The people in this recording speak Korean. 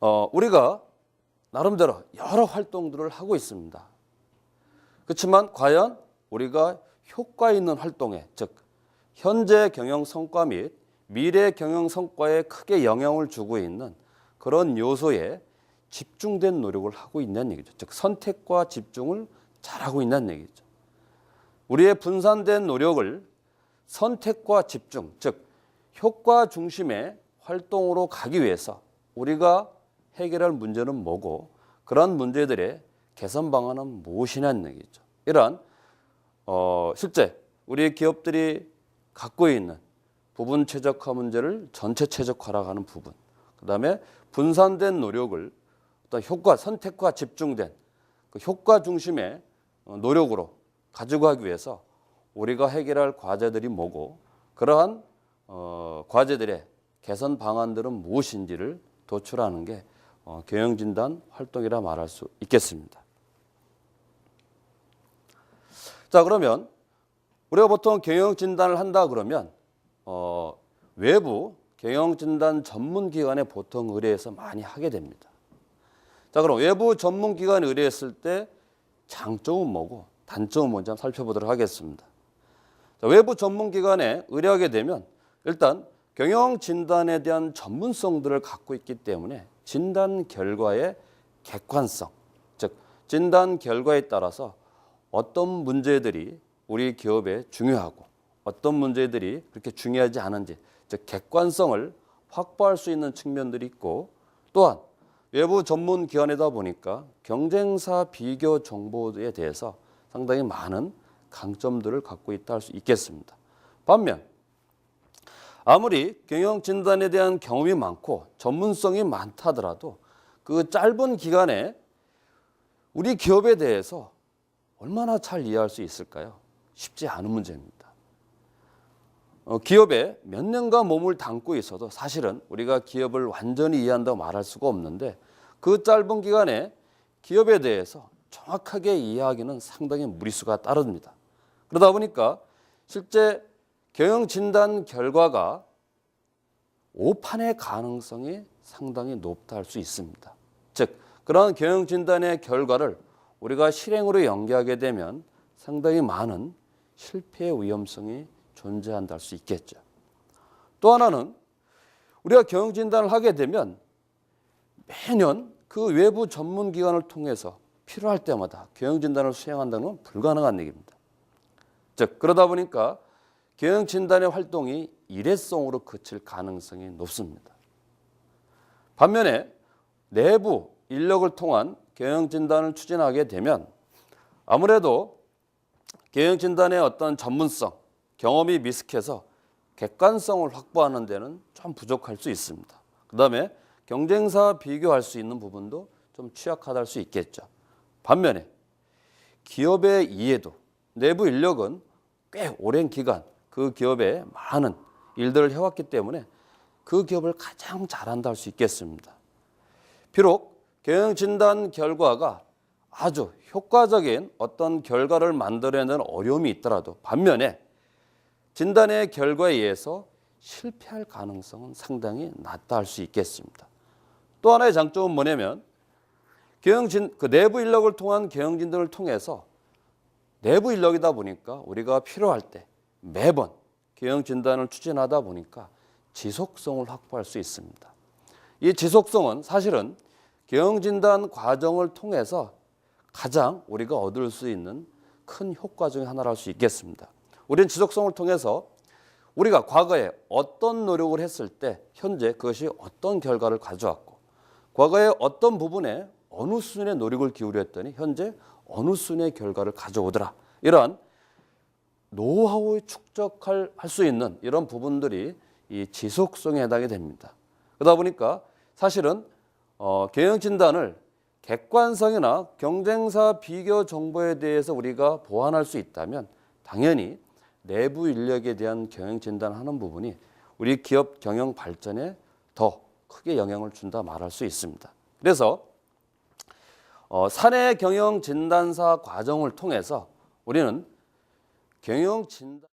어, 우리가 나름대로 여러 활동들을 하고 있습니다. 그렇지만 과연 우리가 효과 있는 활동에 즉 현재 경영 성과 및 미래 경영 성과에 크게 영향을 주고 있는 그런 요소에 집중된 노력을 하고 있는 얘기죠. 즉 선택과 집중을 잘하고 있는 얘기죠. 우리의 분산된 노력을 선택과 집중, 즉 효과 중심의 활동으로 가기 위해서 우리가 해결할 문제는 뭐고 그런 문제들의 개선 방안은 무엇이냐는 얘기죠. 이러한 어, 실제 우리 기업들이 갖고 있는 부분 최적화 문제를 전체 최적화라고 하는 부분, 그 다음에 분산된 노력을 어떤 효과, 선택과 집중된 그 효과 중심의 어, 노력으로 가지고 가기 위해서 우리가 해결할 과제들이 뭐고 그러한 어, 과제들의 개선 방안들은 무엇인지를 도출하는 게 어, 경영진단 활동이라 말할 수 있겠습니다. 자 그러면 우리가 보통 경영 진단을 한다 그러면 어, 외부 경영 진단 전문 기관에 보통 의뢰해서 많이 하게 됩니다. 자 그럼 외부 전문 기관에 의뢰했을 때 장점은 뭐고 단점은 뭔지 한번 살펴보도록 하겠습니다. 자, 외부 전문 기관에 의뢰하게 되면 일단 경영 진단에 대한 전문성들을 갖고 있기 때문에 진단 결과의 객관성, 즉 진단 결과에 따라서 어떤 문제들이 우리 기업에 중요하고 어떤 문제들이 그렇게 중요하지 않은지 즉 객관성을 확보할 수 있는 측면들이 있고 또한 외부 전문 기관이다 보니까 경쟁사 비교 정보에 대해서 상당히 많은 강점들을 갖고 있다 할 수 있겠습니다. 반면 아무리 경영 진단에 대한 경험이 많고 전문성이 많다 하더라도 그 짧은 기간에 우리 기업에 대해서 얼마나 잘 이해할 수 있을까요? 쉽지 않은 문제입니다. 어, 기업에 몇 년간 몸을 담고 있어도 사실은 우리가 기업을 완전히 이해한다고 말할 수가 없는데 그 짧은 기간에 기업에 대해서 정확하게 이해하기는 상당히 무리수가 따릅니다. 그러다 보니까 실제 경영 진단 결과가 오판의 가능성이 상당히 높다 할 수 있습니다. 즉 그런 경영 진단의 결과를 우리가 실행으로 연계하게 되면 상당히 많은 실패의 위험성이 존재한다 할 수 있겠죠. 또 하나는 우리가 경영 진단을 하게 되면 매년 그 외부 전문 기관을 통해서 필요할 때마다 경영 진단을 수행한다는 건 불가능한 얘기입니다. 즉 그러다 보니까 경영 진단의 활동이 일회성으로 그칠 가능성이 높습니다. 반면에 내부 인력을 통한 경영 진단을 추진하게 되면 아무래도 경영 진단의 어떤 전문성, 경험이 미숙해서 객관성을 확보하는 데는 좀 부족할 수 있습니다. 그 다음에 경쟁사 비교할 수 있는 부분도 좀 취약하다 할 수 있겠죠. 반면에 기업의 이해도 내부 인력은 꽤 오랜 기간 그 기업에 많은 일들을 해왔기 때문에 그 기업을 가장 잘한다 할 수 있겠습니다. 비록 경영 진단 결과가 아주 효과적인 어떤 결과를 만들어내는 어려움이 있더라도 반면에 진단의 결과에 의해서 실패할 가능성은 상당히 낮다 할 수 있겠습니다. 또 하나의 장점은 뭐냐면 경영진 그 내부 인력을 통한 경영 진단을 통해서 내부 인력이다 보니까 우리가 필요할 때 매번 경영 진단을 추진하다 보니까 지속성을 확보할 수 있습니다. 이 지속성은 사실은 경영 진단 과정을 통해서 가장 우리가 얻을 수 있는 큰 효과 중에 하나라 할수 있겠습니다. 우리는 지속성을 통해서 우리가 과거에 어떤 노력을 했을 때 현재 그것이 어떤 결과를 가져왔고 과거에 어떤 부분에 어느 수준의 노력을 기울였더니 현재 어느 수준의 결과를 가져오더라. 이러한 노하우에 축적할 할 수 있는 이런 부분들이 이 지속성에 해당이 됩니다. 그러다 보니까 사실은 어, 경영 진단을 객관성이나 경쟁사 비교 정보에 대해서 우리가 보완할 수 있다면 당연히 내부 인력에 대한 경영 진단하는 부분이 우리 기업 경영 발전에 더 크게 영향을 준다 말할 수 있습니다. 그래서 어, 사내 경영 진단사 과정을 통해서 우리는 경영 진단